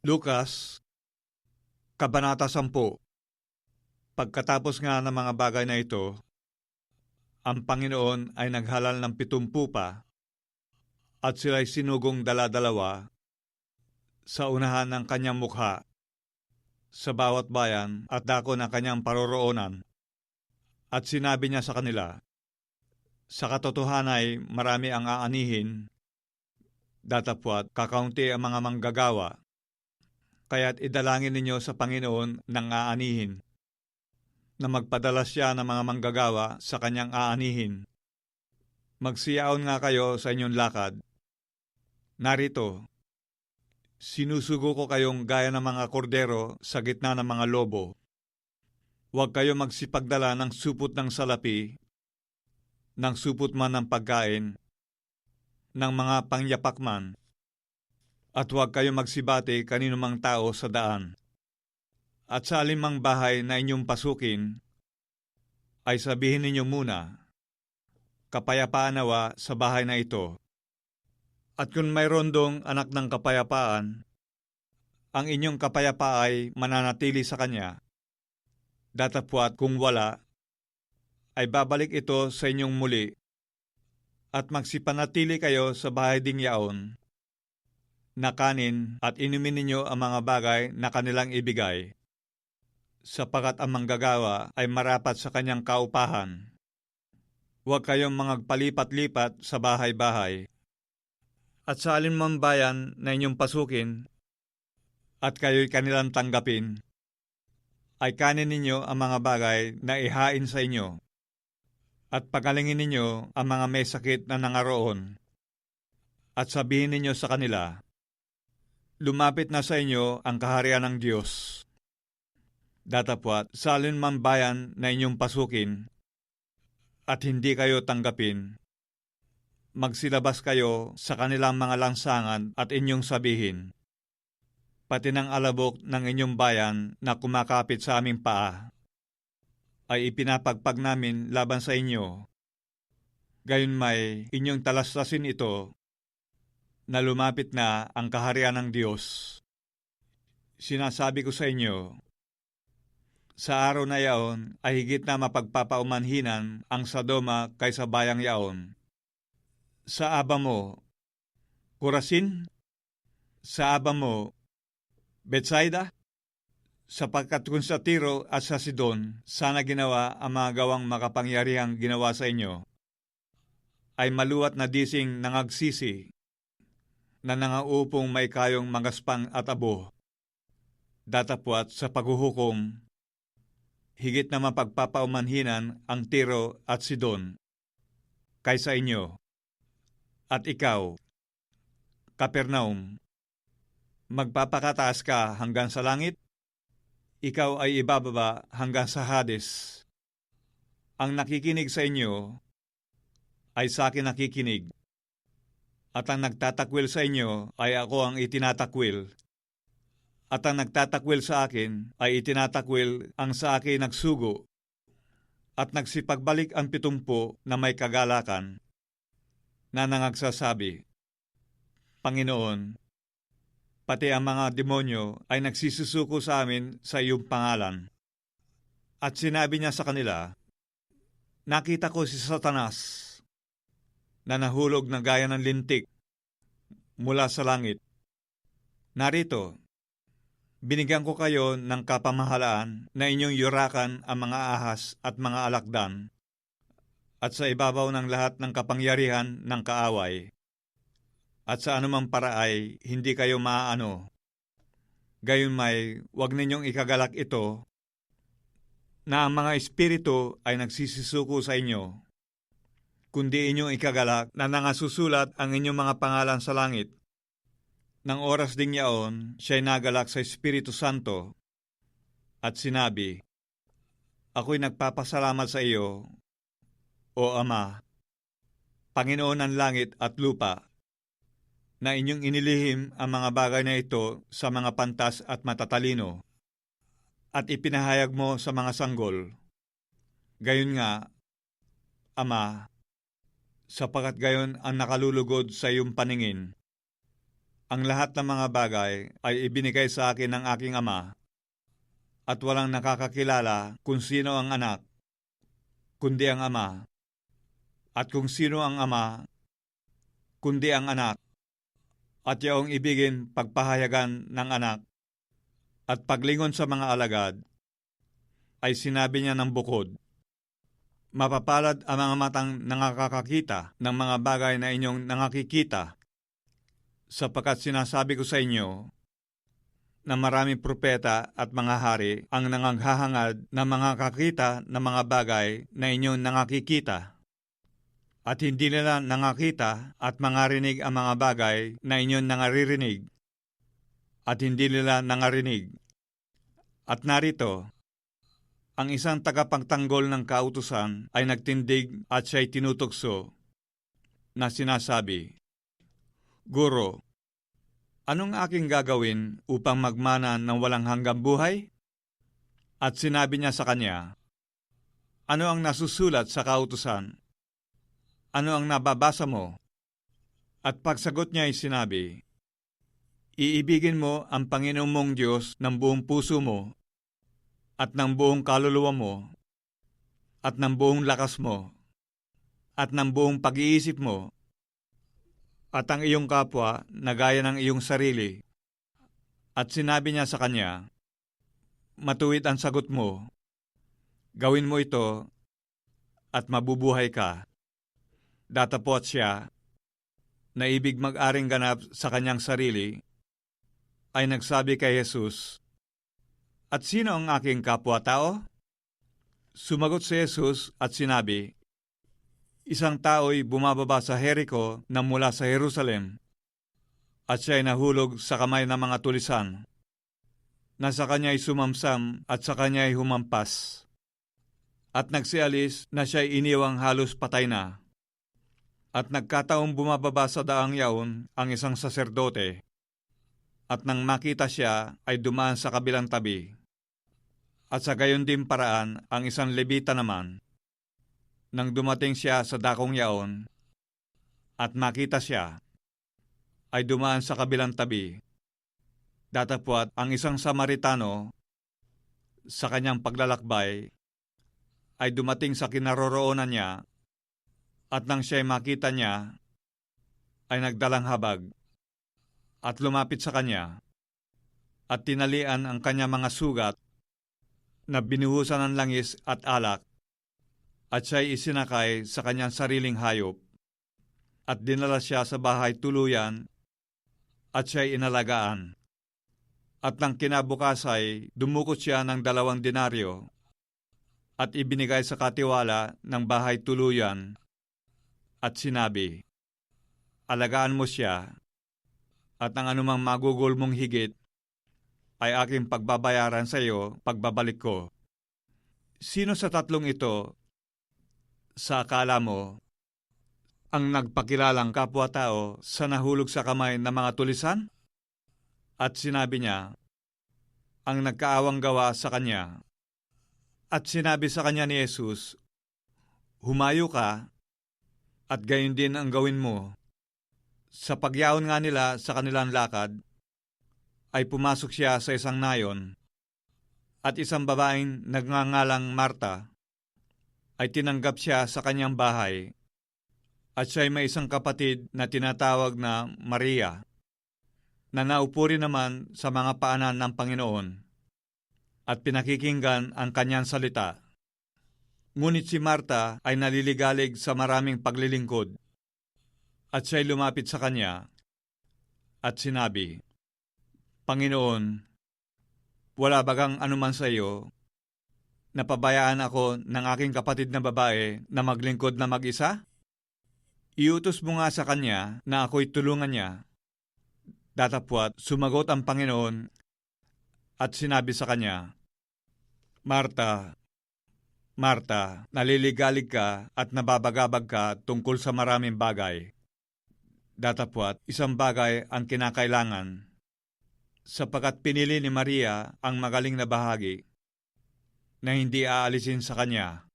Lukas, Kabanata 10 Pagkatapos nga ng mga bagay na ito, ang Panginoon ay naghalal ng pitumpu pa at sila'y sinugong dala-dalawa sa unahan ng kanyang mukha sa bawat bayan at dako ng kanyang paroroonan. At sinabi niya sa kanila, Sa katotohanan ay marami ang aanihin, datapwat kakaunti ang mga manggagawa, kaya't idalangin ninyo sa Panginoon ng aanihin, na magpadala siya ng mga manggagawa sa kanyang aanihin. Magsiyaon nga kayo sa inyong lakad. Narito, sinusugo ko kayong gaya ng mga kordero sa gitna ng mga lobo. Huwag kayo magsipagdala ng supot ng salapi, ng supot man ng pagkain, ng mga pangyapak man, at huwag kayo magsibate kanino mang tao sa daan. At sa alimang bahay na inyong pasukin, ay sabihin ninyo muna, kapayapaan nawa sa bahay na ito. At kung mayroon dong anak ng kapayapaan, ang inyong kapayapa ay mananatili sa kanya. Datapwat kung wala, ay babalik ito sa inyong muli, at magsipanatili kayo sa bahay ding yaon, na kanin at inumin ninyo ang mga bagay na kanilang ibigay, sapagat ang manggagawa ay marapat sa kanyang kaupahan. Huwag kayong mga palipat-lipat sa bahay-bahay. At sa alinmang bayan na inyong pasukin, at kayo'y kanilang tanggapin, ay kanin ninyo ang mga bagay na ihain sa inyo, at pagalingin ninyo ang mga may sakit na nangaroon, at sabihin ninyo sa kanila, lumapit na sa inyo ang kaharian ng Diyos. Datapwat, salin man bayan na inyong pasukin, at hindi kayo tanggapin, magsilabas kayo sa kanilang mga lansangan at inyong sabihin, pati ng alabok ng inyong bayan na kumakapit sa aming paa, ay ipinapagpag namin laban sa inyo. Gayon may inyong talastasin ito na lumapit na ang kaharian ng Diyos. Sinasabi ko sa inyo, sa araw na yaon ay higit na mapagpapaumanhinan ang Sadoma kaysa bayang yaon. Sa aba mo, Kurasin? Sa aba mo, Betsaida? Sapagkat kung sa Tiro at sa Sidon sana ginawa ang mga gawang makapangyarihang ginawa sa inyo, ay maluwat na dising nangagsisi na nangaupong may kayong mangaspang at abo. Datapwat sa paghuhukom, higit na mapagpapaumanhinan ang Tiro at Sidon kaysa inyo. At ikaw, Kapernaum, magpapakataas ka hanggang sa langit? Ikaw ay ibababa hanggang sa Hades. Ang nakikinig sa inyo ay sa akin nakikinig at ang nagtatakwil sa inyo ay ako ang itinatakwil. At ang nagtatakwil sa akin ay itinatakwil ang sa akin nagsugo. At nagsipagbalik ang pitumpo na may kagalakan na nangagsasabi, Panginoon, pati ang mga demonyo ay nagsisusuko sa amin sa iyong pangalan. At sinabi niya sa kanila, Nakita ko si Satanas na nahulog na gaya ng lintik mula sa langit. Narito, binigyan ko kayo ng kapamahalaan na inyong yurakan ang mga ahas at mga alakdan at sa ibabaw ng lahat ng kapangyarihan ng kaaway. At sa anumang paraay, hindi kayo maaano. Gayon may, huwag ninyong ikagalak ito na ang mga espiritu ay nagsisisuko sa inyo kundi inyong ikagalak na nangasusulat ang inyong mga pangalan sa langit. Nang oras ding yaon, siya'y nagalak sa Espiritu Santo at sinabi, Ako'y nagpapasalamat sa iyo, O Ama, Panginoon ng langit at lupa, na inyong inilihim ang mga bagay na ito sa mga pantas at matatalino, at ipinahayag mo sa mga sanggol. Gayon nga, Ama, sapagat gayon ang nakalulugod sa iyong paningin. Ang lahat ng mga bagay ay ibinigay sa akin ng aking ama at walang nakakakilala kung sino ang anak, kundi ang ama, at kung sino ang ama, kundi ang anak, at yaong ibigin pagpahayagan ng anak, at paglingon sa mga alagad, ay sinabi niya ng bukod, Mapapalad ang mga matang nakakakita ng mga bagay na inyong nakakikita, sapagkat sinasabi ko sa inyo na maraming propeta at mga hari ang nangaghahangad na mga kakita ng mga bagay na inyong nakakikita. At hindi nila nangakita at mangarinig ang mga bagay na inyong nangaririnig. At hindi nila nangarinig. At narito, ang isang tagapagtanggol ng kautusan ay nagtindig at siya'y tinutokso na sinasabi, Guro, anong aking gagawin upang magmana ng walang hanggang buhay? At sinabi niya sa kanya, Ano ang nasusulat sa kautusan? Ano ang nababasa mo? At pagsagot niya ay sinabi, Iibigin mo ang Panginoong mong Diyos ng buong puso mo at ng buong kaluluwa mo, at ng buong lakas mo, at ng buong pag-iisip mo, at ang iyong kapwa na gaya ng iyong sarili. At sinabi niya sa kanya, Matuwid ang sagot mo, gawin mo ito, at mabubuhay ka. Datapot siya, na ibig mag-aring ganap sa kanyang sarili, ay nagsabi kay Jesus, at sino ang aking kapwa-tao? Sumagot si Jesus at sinabi, Isang tao'y bumababa sa Jericho na mula sa Jerusalem, at siya'y nahulog sa kamay ng mga tulisan. Nasa kanya'y sumamsam at sa kanya'y humampas. At nagsialis na siya'y iniwang halos patay na. At nagkataong bumababa sa daang yaon ang isang saserdote. At nang makita siya ay dumaan sa kabilang tabi. At sa gayon din paraan ang isang lebita naman. Nang dumating siya sa dakong yaon at makita siya, ay dumaan sa kabilang tabi. Datapwat ang isang Samaritano sa kanyang paglalakbay ay dumating sa kinaroroonan niya at nang siya'y makita niya ay nagdalang habag at lumapit sa kanya at tinalian ang kanya mga sugat na binuhusan ng langis at alak at siya'y isinakay sa kanyang sariling hayop at dinala siya sa bahay tuluyan at siya'y inalagaan. At nang kinabukasay, dumukot siya ng dalawang denaryo at ibinigay sa katiwala ng bahay tuluyan at sinabi, Alagaan mo siya at ang anumang magugol mong higit ay aking pagbabayaran sa iyo pagbabalik ko. Sino sa tatlong ito, sa akala mo, ang nagpakilalang kapwa-tao sa nahulog sa kamay ng mga tulisan? At sinabi niya, ang nagkaawang gawa sa kanya. At sinabi sa kanya ni Jesus, Humayo ka, at gayon din ang gawin mo. Sa pagyaon nga nila sa kanilang lakad, ay pumasok siya sa isang nayon at isang babaeng nagngangalang Marta ay tinanggap siya sa kanyang bahay at siya ay may isang kapatid na tinatawag na Maria na naupo rin naman sa mga paanan ng Panginoon at pinakikinggan ang kanyang salita. Ngunit si Marta ay naliligalig sa maraming paglilingkod at siya'y lumapit sa kanya at sinabi, Panginoon, wala bagang anuman sa iyo, napabayaan ako ng aking kapatid na babae na maglingkod na mag-isa? Iutos mo nga sa kanya na ako'y tulungan niya. Datapwat, sumagot ang Panginoon at sinabi sa kanya, Marta, Marta, naliligalig ka at nababagabag ka tungkol sa maraming bagay. Datapwat, isang bagay ang kinakailangan sapagat pinili ni Maria ang magaling na bahagi na hindi aalisin sa kanya.